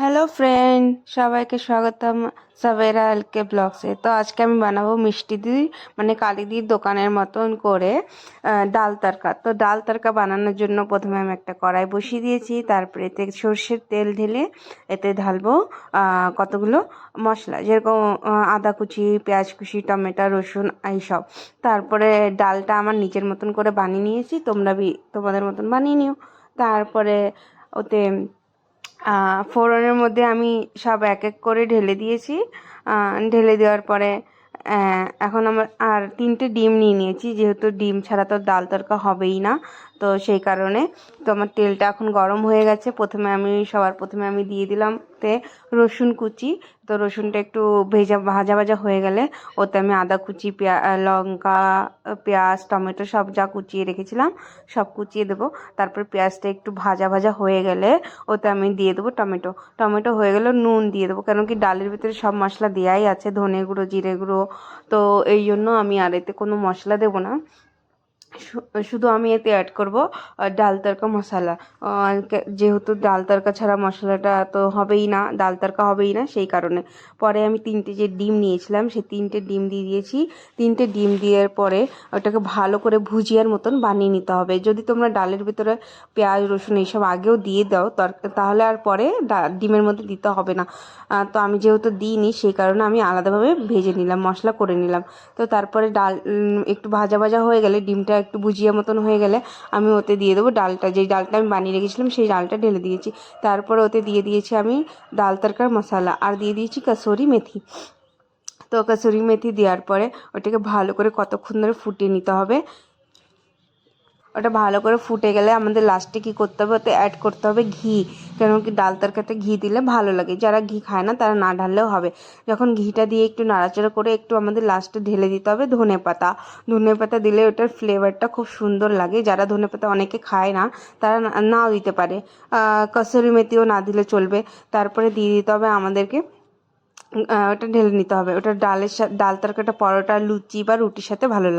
Hello friend সবাইকে স্বাগতম সাবেরা এলকে ব্লগসে তো আজকে আমি বানাবো মিষ্টি দির মানে কালিদির দোকানের মতন করে ডাল তরকা তো ডাল তরকা বানানোর জন্য প্রথমে আমি একটা কড়াই বসিয়ে দিয়েছি, তারপরে এতে সর্ষের তেল ঢেলে এতে ঢালবো কতগুলো মশলা। যেরকম আদা কুচি, পেঁয়াজ কুচি, টমেটো, রসুন এইসব তারপরে ডালটা আমার নিজের মতন করে বানিয়ে নিয়েছি, তোমরা বি, তোমাদের মতন বানিয়ে নিও। তারপরে ওতে ফোড়নের মধ্যে আমি সব এক এক করে ঢেলে দিয়েছি। ঢেলে দেওয়ার পরে এখন আমার আর তিনটে ডিম নিয়ে নিয়েছি, যেহেতু ডিম ছাড়া তো ডাল তরকা হবেই না, তো সেই কারণে তো আমার তেলটা এখন গরম হয়ে গেছে। প্রথমে আমি সবার প্রথমে আমি দিয়ে দিলাম তে রসুন কুচি, তো রসুনটা একটু ভেজা, ভাজা ভাজা হয়ে গেলে ওতে আমি আদা কুচি, পেঁয়া লঙ্কা, পেঁয়াজ, টমেটো সব যা কুচিয়ে রেখেছিলাম সব কুচিয়ে দেবো। তারপর পেঁয়াজটা একটু ভাজা ভাজা হয়ে গেলে ওতে আমি দিয়ে দেবো টমেটো। টমেটো হয়ে গেলে নুন দিয়ে দেবো কেন কি ডালের ভিতরে সব মশলা দেওয়াই আছে, ধনে গুঁড়ো, জিরে গুঁড়ো তো এই জন্য আমি আর এতে কোনো মশলা দেবো না। শুধু আমি এতে অ্যাড করব ডাল তড়কা মশলা। যেহেতু ডাল তড়কা ছাড়া মশলাটা তো হবেই না, ডাল তড়কা হবেই না সেই কারণে। পরে আমি তিনটে যে ডিম নিয়েছিলাম সেই তিনটে ডিম দিয়ে দিয়েছি। তিনটে ডিম দেওয়ার পরে ওটাকে ভালো করে ভুজিয়ার মতন বানিয়ে নিতে হবে। যদি তোমরা ডালের ভিতরে পেঁয়াজ, রসুন এইসব আগেও দিয়ে দাও তাহলে আর পরে ডিমের মধ্যে দিতে হবে না। তো আমি যেহেতু দিইনি, সেই কারণে আমি আলাদাভাবে ভেজে নিলাম, মশলা করে নিলাম। তো তারপরে ডাল একটু ভাজা ভাজা হয়ে গেলে ডিমটা একটু ভুজিয়া মতন হয়ে গেলে আমি ওতে দিয়ে দেবো ডালটা। যেই ডালটা আমি বানিয়ে রেখেছিলাম সেই ডালটা ঢেলে দিয়েছি। তারপর ওতে দিয়ে দিয়েছি আমি ডাল তরকার মশলা আর দিয়ে দিয়েছি কাসুরি মেথি। তো কাসুরি মেথি দেওয়ার পরে ওটাকে ভালো করে কতক্ষণ ধরে ফুটিয়ে নিতে হবে ওটা ভালো করে ফুটে গেলে আমাদের লাস্টে কী করতে হবে? ওতে অ্যাড করতে হবে ঘি। কেন কি ডাল তরকারিতে ঘি দিলে ভালো লাগে। যারা ঘি খায় না, তারা না ঢাললেও হবে। যখন ঘিটা দিয়ে একটু নাড়াচাড়া করে একটু আমাদের লাস্টে ঢেলে দিতে হবে ধনে পাতা। ধনে পাতা দিলে ওটার ফ্লেভারটা খুব সুন্দর লাগে। যারা ধনে পাতা অনেকে খায় না, তারা নাও দিতে পারে। কসুরি মেথিও না দিলে চলবে। তারপরে দিয়ে দিতে হবে আমাদেরকে ওটা ঢেলে নিতে হবে। ওটা ডালের সাথে ডাল তরকারিটা পরোটা, লুচি বা রুটির সাথে ভালো লাগে।